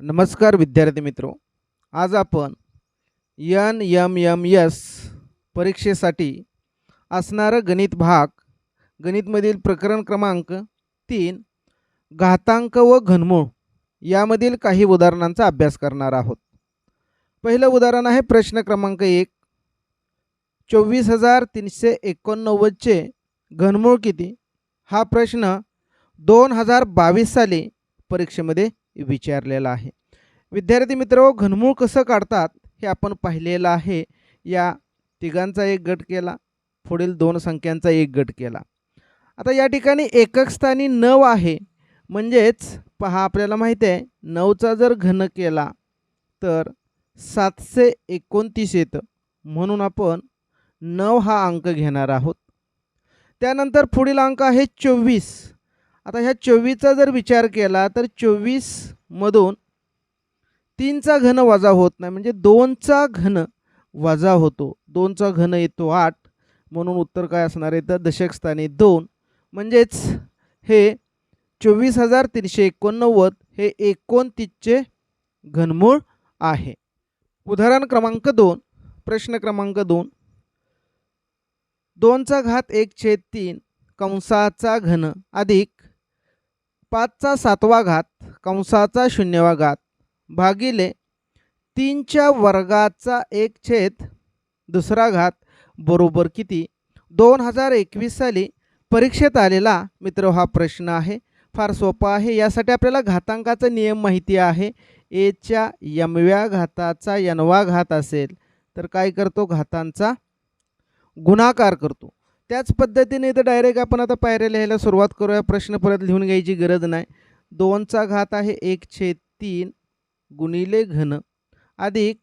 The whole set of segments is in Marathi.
नमस्कार विद्यार्थी मित्रो. आज आपण यन यम यम यस परीक्षेसाठी असणारं गणित भाग गणितमधील प्रकरण क्रमांक तीन घातांक व घनमूळ यामधील काही उदाहरणांचा अभ्यास करणार आहोत. पहिलं उदाहरण आहे प्रश्न क्रमांक एक. चोवीस हजार तीनशे एकोणनव्वदचे घनमूळ किती? हा प्रश्न दोन हजार बावीस साली परीक्षेमध्ये विचारलेला आहे. विद्यार्थी मित्र घनमूळ कसं काढतात हे आपण पाहिलेलं आहे. या तिघांचा एक गट केला पुढील दोन संख्यांचा एक गट केला. आता या ठिकाणी एकक स्थानी नऊ आहे. म्हणजेच पहा आपल्याला माहिती आहे नऊचा जर घन केला तर सातशे एकोणतीस येतं. म्हणून आपण नऊ हा अंक घेणार आहोत. त्यानंतर पुढील अंक आहे चोवीस. आता ह्या चोवीसचा जर विचार केला तर चोवीसमधून तीनचा घन वजा होत नाही. म्हणजे दोनचा घन वजा होतो. दोनचा घन येतो आठ. म्हणून उत्तर काय असणार आहे? तर दशकस्थानी दोन. म्हणजेच हे चोवीस हजार तीनशे एकोणनव्वद हे एकोणतीसचे घनमूळ आहे. उदाहरण क्रमांक दोन. प्रश्न क्रमांक दोन. दोनचा घात एक छेद तीन. कंसाचा घन अधिक पाचचा सातवा घात कंसाचा शून्यवा घात भागिले तीनच्या वर्गाचा एक छेद दुसरा घात बरोबर किती? दोन हजार एकवीस साली परीक्षेत आलेला मित्र हा प्रश्न आहे. फार सोपा आहे. यासाठी आपल्याला घातांकाचा नियम माहिती आहे. एच्या यमव्या घाताचा यनवा घात असेल तर काय करतो? घातांचा गुणाकार करतो. त्याच पद्धतीने इथं डायरेक्ट आपण आता पायऱ्या लिहायला सुरुवात करूया. प्रश्न परत लिहून घ्यायची गरज नाही. दोनचा घात आहे एक छेद तीन गुणिले घन अधिक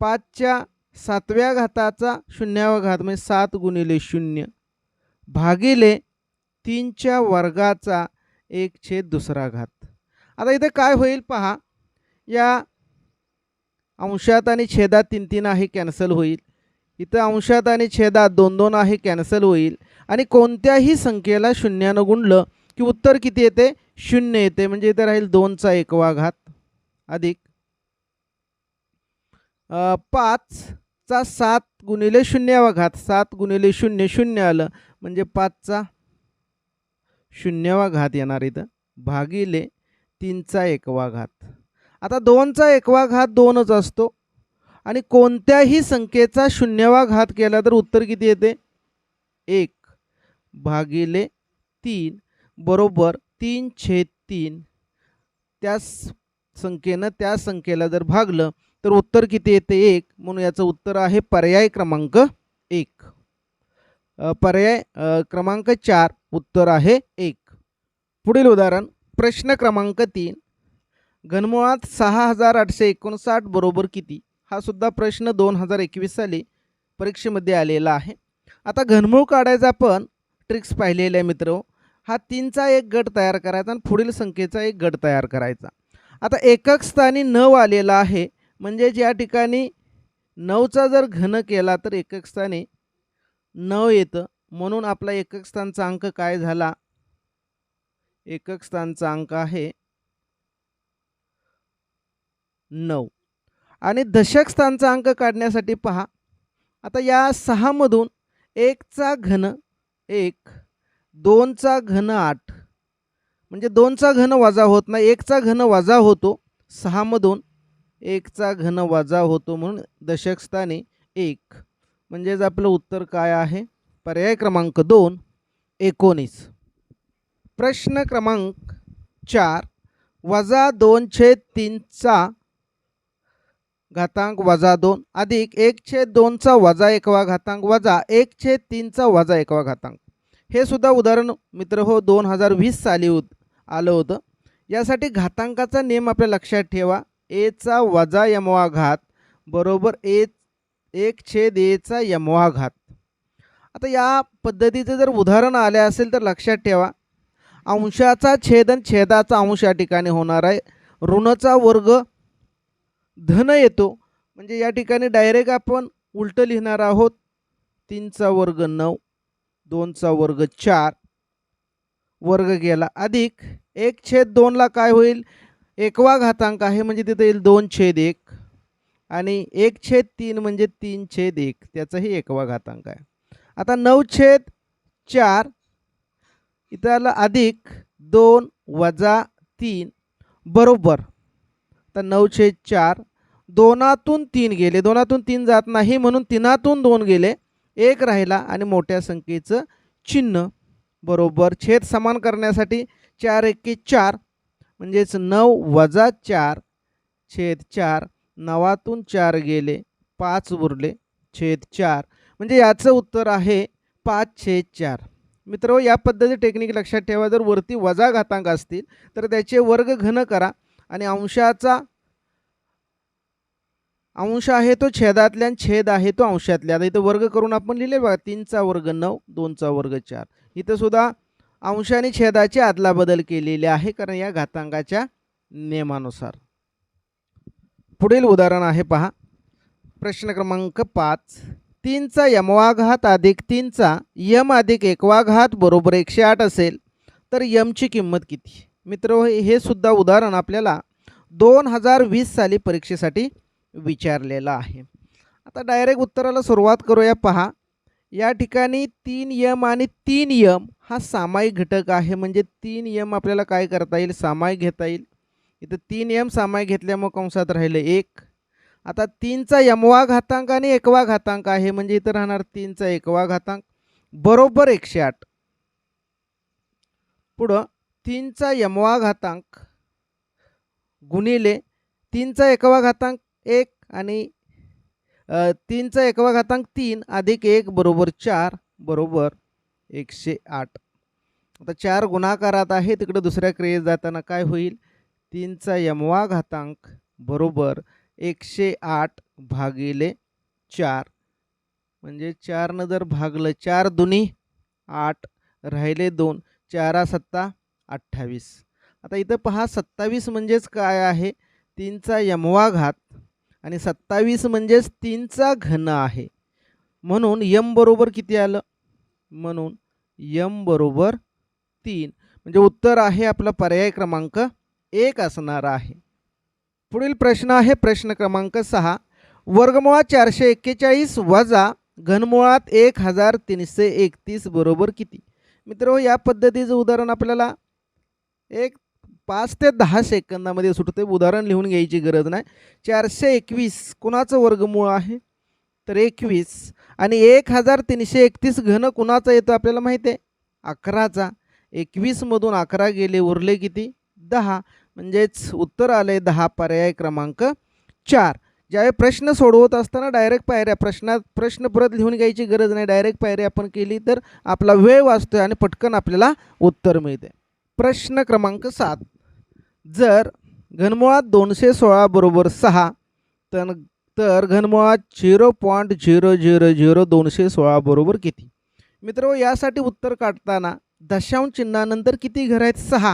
पाचच्या सातव्या घाताचा शून्यावा घात म्हणजे सात गुणिले शून्य भागिले तीनच्या वर्गाचा एक छेद दुसरा घात. आता इथे काय होईल पहा. या अंशात आणि छेदात तीन तीन आहे कॅन्सल होईल. इथं अंशात आणि छेदात दोन दोन आहे कॅन्सल होईल. आणि कोणत्याही संख्येला शून्यानं गुणलं की उत्तर किती येते? शून्य येते. म्हणजे इथे राहील दोनचा एकवा घात अधिक. पाचचा सात गुणिले शून्यावा घात सात गुणिले शून्य शून्य आलं. म्हणजे पाचचा शून्यवा घात येणार इथं. भागिले तीनचा एकवा घात आता दोनचा एकवा घात दोनच असतो. आणि कोणत्याही संख्येचा शून्यवा घात केला तर उत्तर किती येते? एक. भागिले तीन बरोबर तीन छेद तीन. त्या संख्येनं त्या संख्येला जर भागलं तर उत्तर किती येते? एक. म्हणून याचं उत्तर आहे पर्याय क्रमांक एक. पर्याय क्रमांक चार. उत्तर आहे एक. पुढील उदाहरण. प्रश्न क्रमांक तीन. घनमुळात सहा हजार आठशे एकोणसाठ बरोबर किती? हा सुद्धा प्रश्न दोन हजार एकवीस साली परीक्षेमध्ये आलेला आहे. आता घनमूळ काढायचा आपण ट्रिक्स पाहिलेले आहे मित्र. हा तीनचा एक गट तयार करायचा आणि पुढील संख्येचा एक गट तयार करायचा. आता एकक स्थानी नऊ आलेला आहे. म्हणजे या ठिकाणी नऊचा जर घन केला तर एकक स्थानी नऊ येतं. म्हणून आपला एकक स्थानचा अंक काय झाला? एकक स्थानचा अंक आहे नऊ. आणि दशक स्थानचा अंक काढण्यासाठी पहा. आता या सहामधून एकचा घन एक दोनचा घन आठ म्हणजे दोनचा घन वजा होत नाही एकचा घन वजा होतो. सहामधून एकचा घन वजा होतो म्हणून दशकस्थानी एक. म्हणजेच आपलं उत्तर काय आहे? पर्याय क्रमांक दोन एकोणीस. प्रश्न क्रमांक चार वजा दोनशे तीनचा घातांक वजा दोन अधिक एक छेद दोनचा वजा एकवा घातांक वजा एक छेद तीनचा वजा एकवा घातांक. हे सुद्धा उदाहरण मित्र हो दोन हजार वीस साली होत आलं होतं. यासाठी घातांकाचा नियम आपल्या लक्षात ठेवा. एचा वजा यमवा घात बरोबर ए एक छेद एचा यमवा घात. आता या पद्धतीचं जर उदाहरण आले असेल तर लक्षात ठेवा. अंशाचा छेदन छेदाचा अंश या ठिकाणी होणार आहे. ऋणचा वर्ग धन येतो. म्हणजे या ठिकाणी डायरेक्ट आपण उलटं लिहिणार आहोत. तीनचा वर्ग नऊ दोनचा वर्ग चार वर्ग गेला अधिक. एक छेद दोनला काय होईल? एकवा घातांक आहे म्हणजे तिथं येईल दोन छेद एक. आणि एक छेद तीन म्हणजे तीन छेद एक. त्याचाही एकवा घातांक आहे. आता नऊ छेद चार इथं आलं अधिक दोन वजा तीन. बरोबर. तर नऊ छेद चार दोनातून तीन गेले. दोनातून तीन जात नाही म्हणून तीनातून दोन गेले. एक राहिला आणि मोठ्या संख्येचं चिन्ह बरोबर छेद समान करण्यासाठी चार एके चार म्हणजेच नऊ वजा चार छेद चार नवातून चार गेले. पाच उरले. छेद चार म्हणजे याचं उत्तर आहे पाच छेद चार. मित्र या पद्धती टेक्निक लक्षात ठेवा. जर वरती वजा घातांक असतील तर त्याचे वर्ग घन करा आणि अंशाचा अंश आहे तो छेदातल्या आणि छेद आहे तो अंशातल्या. आता इथं वर्ग करून आपण लिहिले बघा तीनचा वर्ग नऊ दोनचा वर्ग चार. इथं सुद्धा अंश आणि छेदाची अदलाबदल केलेली आहे कारण या घातांकाच्या नियमानुसार. पुढील उदाहरण आहे पहा. प्रश्न क्रमांक पाच. तीनचा यमवाघात अधिक तीनचा यम अधिक एकवाघात बरोबर एकशे आठ असेल तर यमची किंमत किती? मित्र हे सुद्धा उदाहरण आपल्याला दोन हजार वीस साली परीक्षेसाठी विचारलेलं आहे. आता डायरेक्ट उत्तराला सुरुवात करूया. पहा या ठिकाणी तीन यम आणि तीन यम हा सामायिक घटक आहे. म्हणजे तीन यम आपल्याला काय करता येईल? सामायिक घेता येईल. इथं तीन यम सामायिक घेतल्यामुळे कंसात राहिलं एक. आता तीनचा यमवा घातांक आणि एकवा घातांक आहे. म्हणजे इथं राहणार तीनचा एकवा घातांक. बरोबर एकशे आठ. पुढं तीनचा यमवा घातांक गुणिले तीनचा एकवा घातांक एक आणि तीनचा एकवा घातांक तीन अधिक एक बरोबर चार बरोबर एकशे आठ. आता चार गुणाकारात आहे तिकडं दुसऱ्या क्रियेत जाताना काय होईल? तीनचा यमवा घातांक बरोबर एकशे आठ भागिले चार. म्हणजे चारनं जर भागलं चार दुनी आठ राहिले दोन चारा सत्ता अठ्ठावीस. आता इथं पहा सत्तावीस म्हणजेच काय आहे? तीनचा यमवा घात आणि सत्तावीस म्हणजेच तीनचा घन आहे. म्हणून यम बरोबर किती आलं? म्हणून यम बरोबर तीन. म्हणजे उत्तर आहे आपला पर्याय क्रमांक एक असणार आहे. पुढील प्रश्न आहे प्रश्न क्रमांक सहा. वर्गमुळात चारशे एक्केचाळीस वजा घनमुळात एक हजार तीनशे एकतीस बरोबर किती? मित्र या पद्धतीचं उदाहरण आपल्याला एक पाच ते दहा सेकंदामध्ये सुटते उदाहरण लिहून घ्यायची गरज नाही. चारशे एकवीस कुणाचं वर्गमूळ आहे? तर एकवीस. आणि एक हजार तीनशे एकतीस घन कुणाचा येतो आपल्याला माहिती आहे? अकराचा. एकवीसमधून अकरा गेले उरले किती? दहा. म्हणजेच उत्तर आले दहा पर्याय क्रमांक चार. ज्यावेळी प्रश्न सोडवत असताना डायरेक्ट पायऱ्या प्रश्नात प्रश्न परत लिहून घ्यायची गरज नाही. डायरेक्ट पायरी आपण केली तर आपला वेळ वाचतो आणि पटकन आपल्याला उत्तर मिळते. प्रश्न क्रमांक सात. जर घनमुळात दोनशे सोळा बरोबर सहा तर तर घनमुळात zero point zero zero zero दोनशे सोळा बरोबर किती? मित्र यासाठी उत्तर काढताना दशांश चिन्हानंतर किती घर आहेत? सहा.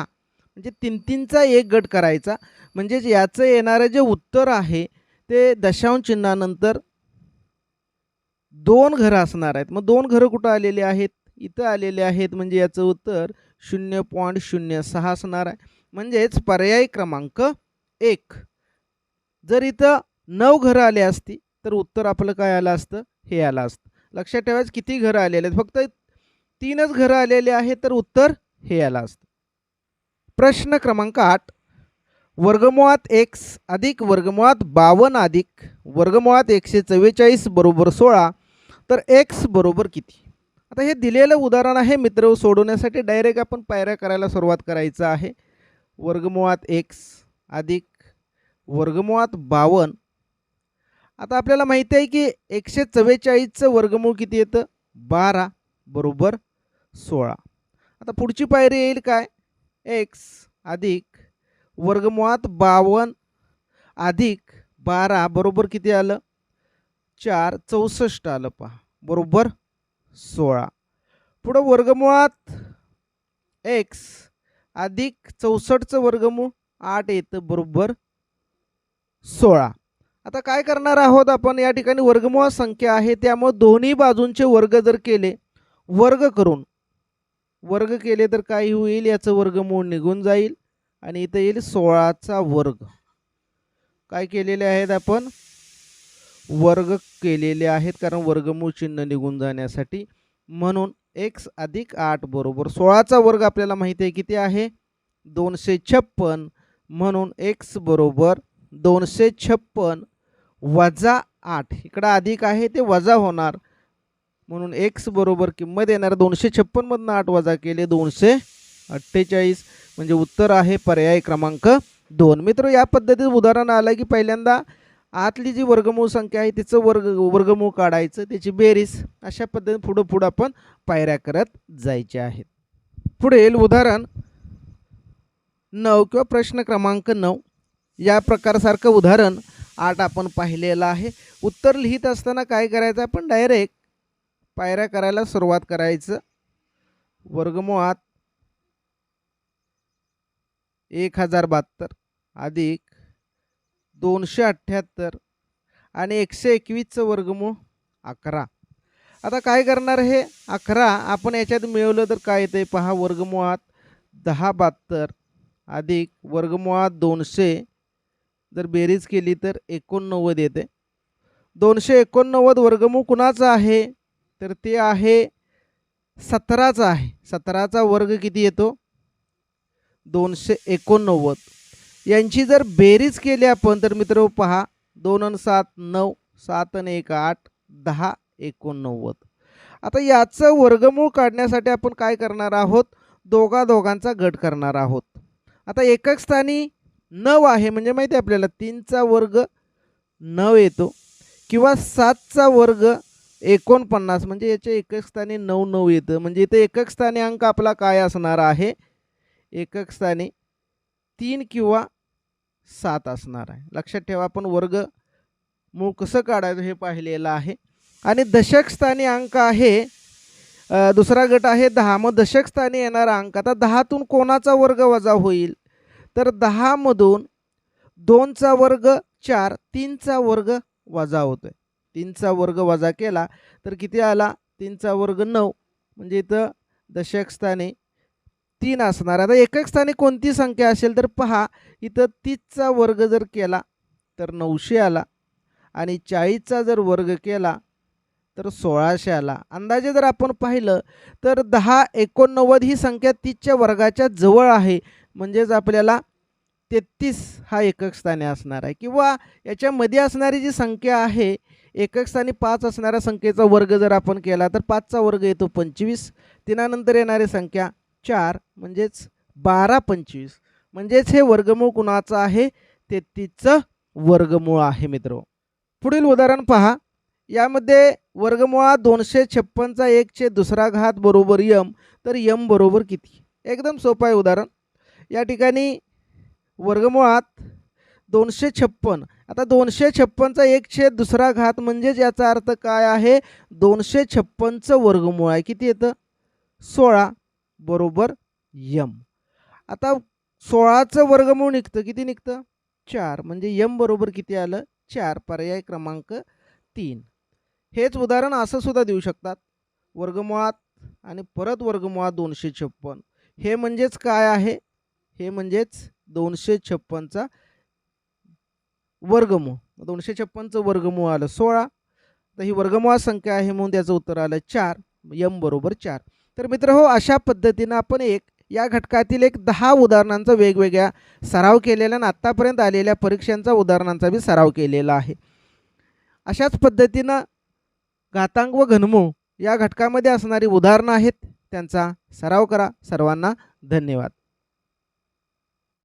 म्हणजे तीन तीनचा एक गट करायचा. म्हणजेच याचं येणारं जे उत्तर आहे ते दशांश चिन्हानंतर दोन घरं असणार आहेत. मग दोन घरं कुठं आलेली आहेत? इथं आलेले आहेत. म्हणजे याचं उत्तर शून्य पॉईंट शून्य सहा असणार आहे. म्हणजेच पर्याय क्रमांक एक. जर इथं नऊ घरं आले असती तर उत्तर आपलं काय आलं असतं? हे आलं असतं. लक्षात ठेवायचं किती घरं आलेले आहेत. फक्त तीनच घरं आलेले आहेत तर उत्तर हे आलं असतं. प्रश्न क्रमांक आठ. वर्गमुळात एक्स अधिक वर्गमुळात बावन्न अधिक वर्गमुळात एकशे चव्वेचाळीस बरोबर सोळा तर एक्स बरोबर किती? आता हे दिलेलं उदाहरण आहे मित्र सोडवण्यासाठी. डायरेक्ट आपण पायऱ्या करायला सुरुवात करायचं आहे. वर्गमुळात एक्स अधिक वर्गमुळात बावन्न आता आपल्याला माहिती आहे की एकशे चव्वेचाळीसचं वर्गमूळ किती येतं? बारा. बरोबर सोळा. आता पुढची पायरी येईल काय? एक्स अधिक वर्गमुळात बावन्न अधिक बारा. बरोबर किती आलं? चार. चौसष्ट आलं पहा. बरोबर सोळा. पुढं वर्गमुळात एक्स अधिक चौसष्टचं वर्गमूळ आठ येतं बरोबर सोळा. आता काय करणार आहोत आपण? या ठिकाणी वर्गमूळ संख्या आहे त्यामुळे दोन्ही बाजूंचे वर्ग जर केले वर्ग करून वर्ग केले तर काय होईल? याचं वर्गमूळ निघून जाईल आणि इथं येईल सोळाचा वर्ग. काय केलेले आहेत आपण? वर्ग केलेले आहेत कारण वर्गमूळ चिन्ह निघून जाण्यासाठी. म्हणून एक्स अधिक आठ बरोबर सोळाचा वर्ग आपल्याला माहिती आहे किती आहे? दोनशे छप्पन म्हणून एक्स बरोबर दोनशे छप्पन वजा आठ. इकडं अधिक आहे ते वजा होणार. म्हणून एक्स बरोबर किंमत येणार दोनशे छप्पनमधनं आठ वजा केले दोनशे अठ्ठेचाळीस. म्हणजे उत्तर आहे पर्याय क्रमांक दोन. मित्र या पद्धतीत उदाहरण आलं की पहिल्यांदा आतली जी वर्गमूळ संख्या आहे तिचं वर्ग वर्गमूळ काढायचं त्याची बेरीज अशा पद्धतीने पुढं पुढं आपण पायऱ्या करत जायच्या आहेत. पुढील उदाहरण नऊ किंवा प्रश्न क्रमांक नऊ. या प्रकारसारखं उदाहरण आठ आपण पाहिलेलं आहे. उत्तर लिहित असताना काय करायचं आपण डायरेक्ट पायऱ्या करायला सुरुवात करायचं. वर्गमुळात एक हजार बहात्तर अधिक दोनशे अठ्ठ्याहत्तर आणि एकशे एकवीसचं वर्गमूळ अकरा. आता काय करणार हे? अकरा आपण याच्यात मिळवलं तर काय येतं पहा वर्गमुळात दहा बहात्तर अधिक वर्गमुळात दोनशे. जर बेरीज केली तर एकोणनव्वद येते. दोनशे एकोणनव्वद वर्गमूळ कुणाचं आहे? तर ते आहे सतराचा आहे. सतराचा वर्ग किती येतो? दोनशे एकोणनव्वद. यांची जर बेरीज केली आपण तर मित्र पहा दोन आणि सात नऊ सात आणि एक आठ दहा एकोणनव्वद. आता याचं वर्गमूळ काढण्यासाठी आपण काय करणार आहोत? दोघा दोघांचा गट करणार आहोत. आता एकक स्थानी नऊ आहे म्हणजे माहिती आहे आपल्याला तीनचा वर्ग नऊ येतो किंवा सातचा वर्ग एकोणपन्नास म्हणजे याच्या एकक स्थानी नऊ नऊ येतं. म्हणजे इथं एकक स्थानी अंक आपला काय असणार आहे? एकक स्थानी तीन किंवा सात असणार आहे. लक्षात ठेवा आपण वर्ग मूळ कसं काढायचं हे पाहिलेलं आहे. आणि दशकस्थानी अंक आहे दुसरा गट आहे दहा. मग दशकस्थानी येणारा अंक आता दहातून कोणाचा वर्ग वजा होईल? तर दहामधून दोनचा वर्ग चार तीनचा वर्ग वजा आहे तीनचा वर्ग वजा केला तर किती आला? तीनचा वर्ग नऊ. म्हणजे इथं दशकस्थानी तीन असणार. आता एकक स्थानी कोणती संख्या असेल तर पहा इथं तीसचा वर्ग जर केला तर नऊशे आला. आणि चाळीसचा जर वर्ग केला तर सोळाशे आला. अंदाजे जर आपण पाहिलं तर दहा एकोणनव्वद ही संख्या तीसच्या वर्गाच्या जवळ आहे. म्हणजेच आपल्याला तेहतीस हा एकक स्थानी असणार आहे. किंवा याच्यामध्ये असणारी जी संख्या आहे एकक स्थानी पाच असणाऱ्या संख्येचा वर्ग जर आपण केला तर पाचचा वर्ग येतो पंचवीस. तिनानंतर येणारी संख्या चार म्हणजेच बारा पंचवीस. म्हणजेच हे वर्गमूळ कुणाचं आहे? तेहतीसचं वर्गमूळ आहे मित्र. पुढील उदाहरण पहा. यामध्ये वर्गमुळात दोनशे छप्पनचा एकशे दुसरा घात बरोबर यम तर यम बरोबर किती? एकदम सोपं आहे उदाहरण. या ठिकाणी वर्गमुळात दोनशे छप्पन. आता दोनशे छप्पनचा एकशे दुसरा घात म्हणजेच याचा अर्थ काय आहे? दोनशे छप्पनचं वर्गमूळ आहे. किती येतं? सोळा. बरोबर यम. आता सोळाचं वर्गमूळ निघतं. किती निघतं? चार. म्हणजे यम बरोबर किती आलं? चार. पर्याय क्रमांक तीन. हेच उदाहरण असं सुद्धा देऊ शकतात. वर्गमुळात आणि परत वर्गमुळात दोनशे छप्पन. हे म्हणजेच काय आहे? हे म्हणजेच दोनशे छप्पनचा वर्गमूळ. दोनशे छप्पनचं वर्गमूळ आलं सोळा. तर ही वर्गमुळात संख्या आहे म्हणून त्याचं उत्तर आलं चार. यम बरोबर चार. तर मित्र हो अशा पद्धतीनं आपण एक या घटकातील एक दहा उदाहरणांचा वेगवेगळ्या सराव केलेला आणि आत्तापर्यंत आलेल्या परीक्षांचा उदाहरणांचा बी सराव केलेला आहे. अशाच पद्धतीनं घातांक व घनमो या घटकामध्ये असणारी उदाहरणं आहेत. त्यांचा सराव करा. सर्वांना धन्यवाद.